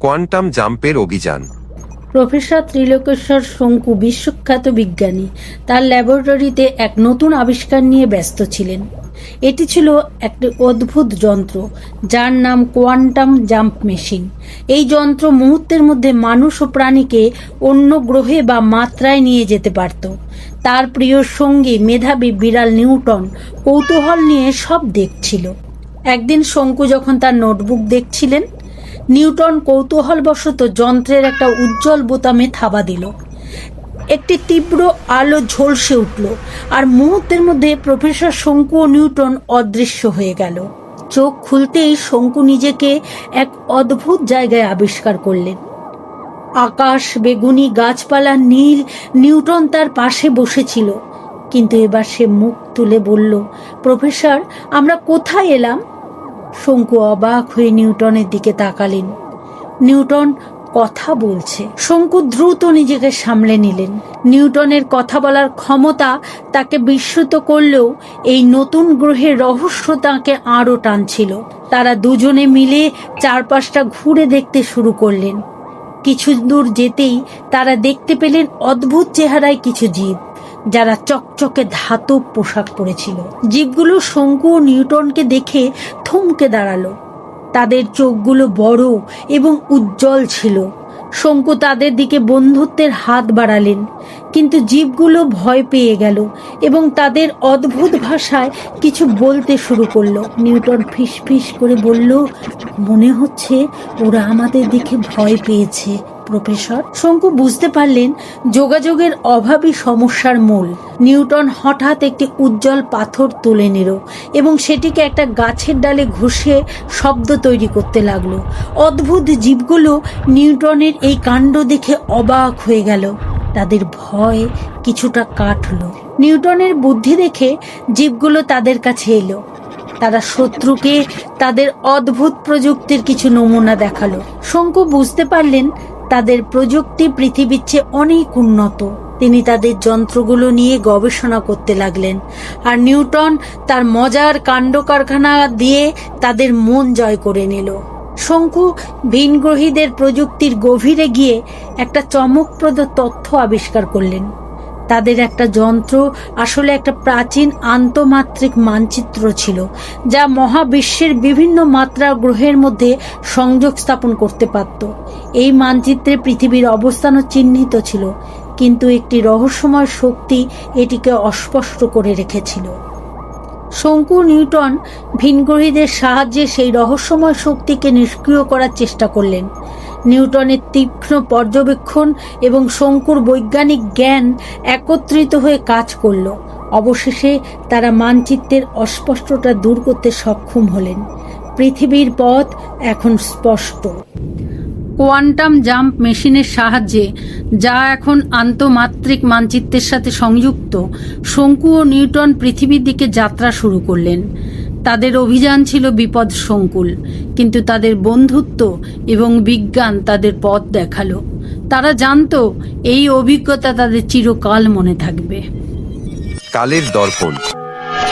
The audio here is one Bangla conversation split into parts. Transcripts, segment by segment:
কোয়ান্টাম জাম্পের অভিযান। প্রফেসর ত্রিলোকেশ্বর শঙ্কু বিশ্বখ্যাত বিজ্ঞানী। তার ল্যাবরেটরিতে এক নতুন আবিষ্কার নিয়ে ব্যস্ত ছিলেন। এটি ছিল একটি অদ্ভুত যন্ত্র, যার নাম কোয়ান্টাম জাম্প মেশিন। এই যন্ত্র মুহূর্তের মধ্যে মানুষ ও প্রাণীকে অন্য গ্রহে বা মাত্রায় নিয়ে যেতে পারত। তার প্রিয় সঙ্গী মেধাবী বিড়াল নিউটন কৌতূহল নিয়ে সব দেখছিল। একদিন শঙ্কু যখন তার নোটবুক দেখছিলেন নিউটন কৌতূহলবশত যন্ত্রের একটা উজ্জ্বল বোতামে থাবা দিল। একটি তীব্র আলো ঝলসে উঠল, আর মুহূর্তের মধ্যে প্রফেসর শঙ্কু ও নিউটন অদৃশ্য হয়ে গেল। চোখ খুলতেই শঙ্কু নিজেকে এক অদ্ভুত জায়গায় আবিষ্কার করলেন। আকাশ, বেগুনি গাছপালা, নীল, নিউটন তার পাশে বসেছিল। কিন্তু এবার সে মুখ তুলে বলল, প্রফেসর, আমরা কোথায় এলাম? শঙ্কু অবাক হয়ে নিউটনের দিকে তাকালেন। নিউটন কথা বলছে। শঙ্কু দ্রুত নিজেকে সামলে নিলেন। নিউটনের কথা বলার ক্ষমতা তাকে বিস্মিত করলেও এই নতুন গ্রহের রহস্য তাকে আরও টানছিল। তারা দুজনে মিলে চারপাশটা ঘুরে দেখতে শুরু করলেন। কিছু দূর যেতেই তারা দেখতে পেলেন অদ্ভুত চেহারায় কিছু জীব। যারা চকচকে ধাতব পোশাক পরেছিল। জীবগুলো শঙ্কু ও নিউটনকে দেখে থমকে দাঁড়াল। তাদের চোখগুলো বড় এবং উজ্জ্বল ছিল। শঙ্কু তাদের দিকে বন্ধুত্বের হাত বাড়ালেন, কিন্তু জীবগুলো ভয় পেয়ে গেল এবং তাদের অদ্ভুত ভাষায় কিছু বলতে শুরু করল। নিউটন ফিসফিস করে বলল, মনে হচ্ছে ওরা আমাদের দিকে ভয় পেয়েছে। প্রফেসর। শঙ্কু বুঝতে পারলেন যোগাযোগের অভাবই সমস্যার মূল। নিউটন হঠাৎ একটি উজ্জ্বল পাথর তুলে নিল এবং সেটিকে একটা গাছের ডালে ঘষে শব্দ তৈরি করতে লাগল। অদ্ভুত জীবগুলো নিউটনের এই কাণ্ড দেখে অবাক হয়ে গেল। তাদের ভয় কিছুটা কাটল। নিউটনের বুদ্ধি দেখে জীবগুলো তাদের কাছে এলো। তারা শত্রুকে তাদের অদ্ভুত প্রযুক্তির কিছু নমুনা দেখাল। শঙ্কু বুঝতে পারলেন তাদের প্রযুক্তি পৃথিবীর চেয়ে অনেক উন্নত। তিনি তাদের যন্ত্রগুলো নিয়ে গবেষণা করতে লাগলেন, আর নিউটন তার মজার কাণ্ড কারখানা দিয়ে তাদের মন জয় করে নিল। শঙ্কু ভিনগ্রহীদের প্রযুক্তির গভীরে গিয়ে একটা চমকপ্রদ তথ্য আবিষ্কার করলেন। তাদের একটা যন্ত্র, আসলে একটা প্রাচীন আন্তমাত্রিক মানচিত্র ছিল, যা মহাবিশ্বের বিভিন্ন মাত্রা গ্রহের মধ্যে সংযোগ স্থাপন করতে পারত। এই মানচিত্রে পৃথিবীর অবস্থানও চিহ্নিত ছিল, কিন্তু একটি রহস্যময় শক্তি এটিকে অস্পষ্ট করে রেখেছিল। শঙ্কু নিউটন ভিনগ্রহীদের সাহায্যে সেই রহস্যময় শক্তিকে নিষ্ক্রিয় করার চেষ্টা করলেন। নিউটনের তীক্ষ্ণ পর্যবেক্ষণ এবং শঙ্কুর বৈজ্ঞানিক জ্ঞান একত্রিত হয়ে কাজ করল। অবশেষে তারা মানচিত্রের অস্পষ্টতা দূর করতে সক্ষম হলেন। পৃথিবীর পথ এখন স্পষ্ট। কোয়ান্টাম জাম্প মেশিনের সাহায্যে, যা এখন আন্তমাত্রিক মানচিত্রের সাথে সংযুক্ত, শঙ্কু ও নিউটন পৃথিবীর দিকে যাত্রা শুরু করলেন। তাদের অভিযান ছিল বিপদ সংকুল কিন্তু তাদের বন্ধুত্ব এবং বিজ্ঞান তাদের পথ দেখাল। তারা জানতো এই অভিজ্ঞতা তাদের চিরকাল মনে থাকবে। কালের দর্পণ।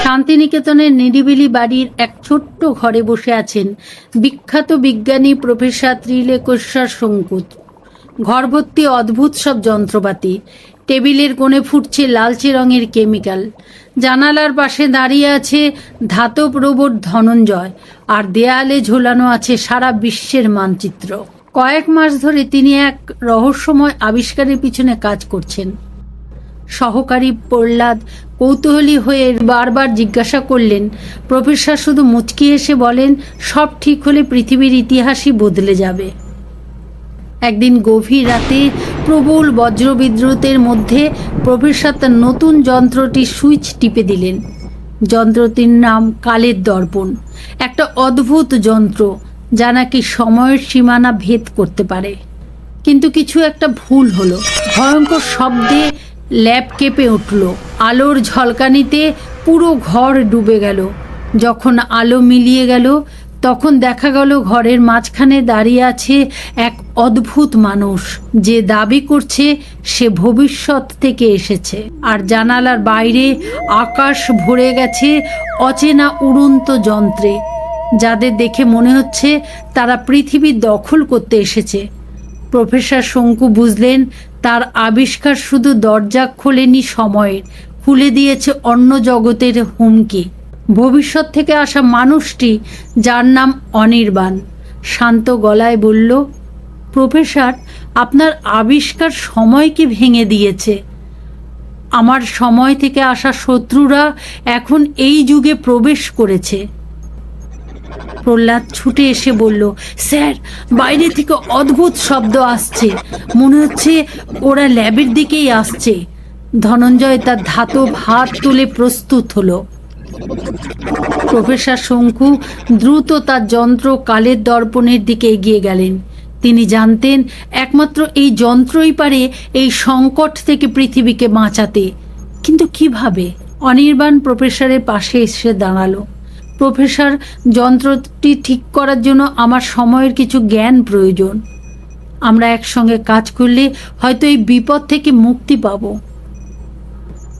শান্তিনিকেতনের নিরিবিলি বাড়ির এক ছোট্ট ঘরে বসে আছেন বিখ্যাত বিজ্ঞানী প্রফেসর ত্রিলেকেশ্বর শঙ্কুত। ঘর ভর্তি অদ্ভুত সব যন্ত্রপাতি টেবিলের কোণে ফুটছে লালচে রঙের কেমিক্যাল জানালার পাশে দাঁড়িয়ে আছে ধাতব রোবট ধনঞ্জয়। আর দেয়ালে ঝোলানো আছে সারা বিশ্বের মানচিত্র। কয়েক মাস ধরে তিনি এক রহস্যময় আবিষ্কারের পিছনে কাজ করছেন। সহকারী প্রহ্লাদ কৌতূহলী হয়ে বারবার জিজ্ঞাসা করলেন, প্রফেসর, শুধু মুচকি এসে বলেন, সব ঠিক হলে পৃথিবীর ইতিহাসই বদলে যাবে। একদিন গভীর রাতে প্রবল বজ্রবিদ্রুতের মধ্যে প্রফেসর তার নতুন যন্ত্রটির সুইচ টিপে দিলেন। যন্ত্রটির নাম কালের দর্পণ। একটা অদ্ভুত যন্ত্র, যা নাকি সময়ের সীমানা ভেদ করতে পারে। কিন্তু কিছু একটা ভুল হলো। ভয়ঙ্কর শব্দে ল্যাব কেঁপে উঠল। আলোর ঝলকানিতে পুরো ঘর ডুবে গেল। যখন আলো মিলিয়ে গেল তখন দেখা গেল ঘরের মাঝখানে দাঁড়িয়ে আছে এক অদ্ভুত মানুষ। যে দাবি করছে, সে ভবিষ্যৎ থেকে এসেছে। আর জানালার বাইরে আকাশ ভরে গেছে অচেনা উড়ন্ত যন্ত্রে। যাদের দেখে মনে হচ্ছে তারা পৃথিবী দখল করতে এসেছে। প্রফেসর শঙ্কু বুঝলেন, তার আবিষ্কার শুধু দরজা খোলেনি সময়ের, খুলে দিয়েছে অন্য জগতের হুমকি। ভবিষ্যৎ থেকে আসা মানুষটি, যার নাম অনির্বাণ, শান্ত গলায় বলল, প্রফেসর, আপনার আবিষ্কার সময়কে ভেঙে দিয়েছে? আমার সময় থেকে আসা শত্রুরা এখন এই যুগে প্রবেশ করেছে। প্রহ্লাদ ছুটে এসে বলল, স্যার, বাইরে থেকে অদ্ভুত শব্দ আসছে। মনে হচ্ছে ওরা ল্যাবের দিকেই আসছে। ধনঞ্জয় তার ধাতব হাত তুলে প্রস্তুত হলো। প্রফেসর শঙ্কু দ্রুত তার যন্ত্র কালের দর্পণের দিকে এগিয়ে গেলেন। তিনি জানতেন, একমাত্র এই যন্ত্রই পারে এই সংকট থেকে পৃথিবীকে বাঁচাতে। কিন্তু কীভাবে? অনির্বাণ প্রফেসরের পাশে এসে দাঁড়াল। প্রফেসর, যন্ত্রটি ঠিক করার জন্য আমার সময়ের কিছু জ্ঞান প্রয়োজন। আমরা একসঙ্গে কাজ করলে হয়তো এই বিপদ থেকে মুক্তি পাবো।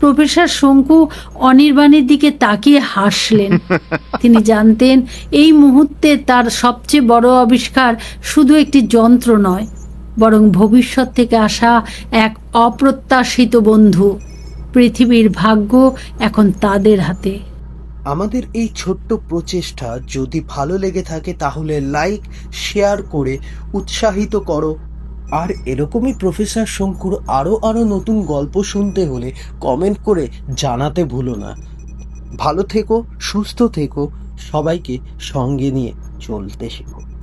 প্রফেসর শঙ্কু অনির্বাণের দিকে তাকিয়ে হাসলেন। তিনি জানতেন এই মুহূর্তে তার সবচেয়ে বড় আবিষ্কার শুধু একটি যন্ত্র নয় বরং ভবিষ্যৎ থেকে আসা এক অপ্রত্যাশিত বন্ধু। পৃথিবীর ভাগ্য এখন তাদের হাতে। আমাদের এই ছোট্ট প্রচেষ্টা যদি ভালো লেগে থাকে তাহলে লাইক শেয়ার করে উৎসাহিত করো। আর এরকমই প্রফেসর শঙ্কুর আরও আরও নতুন গল্প শুনতে হলে কমেন্ট করে জানাতে ভুলো না। ভালো থেকো, সুস্থ থেকো, সবাইকে সঙ্গে নিয়ে চলতে শেখো।